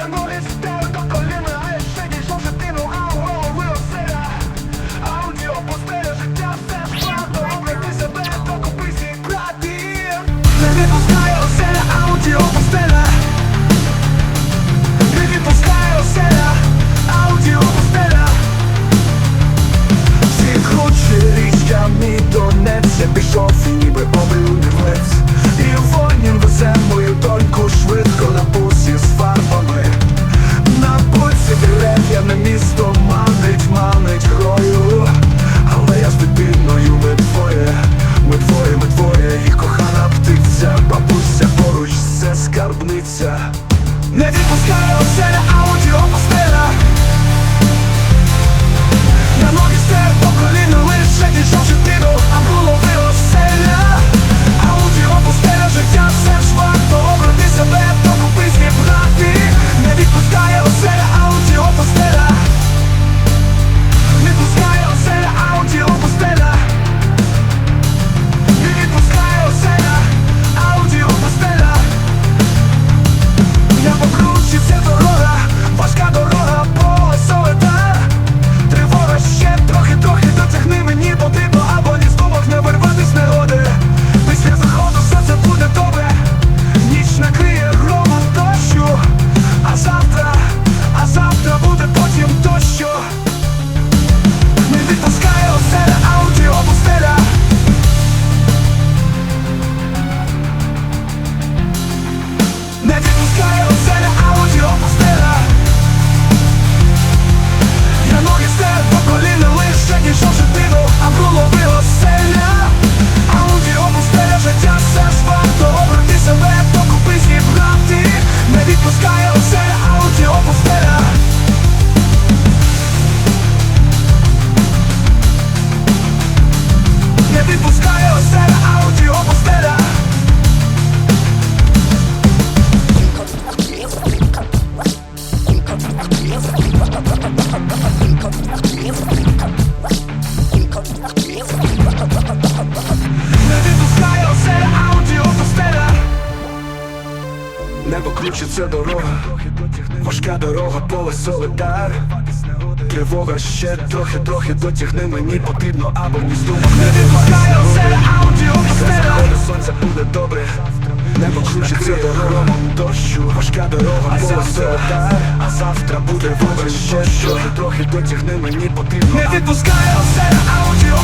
Tengo este скарбниця. Не відпускає оселя аудіопостера Хочеться дорога, важка дорога, поле солидар. Тривога ще трохи, трохи дотягни мені потрібно, або мені думок не відпускає все аудіо Все сонця буде добре. Небо кружиться дорогом дощу, важка дорога, поле солидар. А завтра буде вода ще трохи, трохи дотягни мені потрібно Не відпускає все аудіо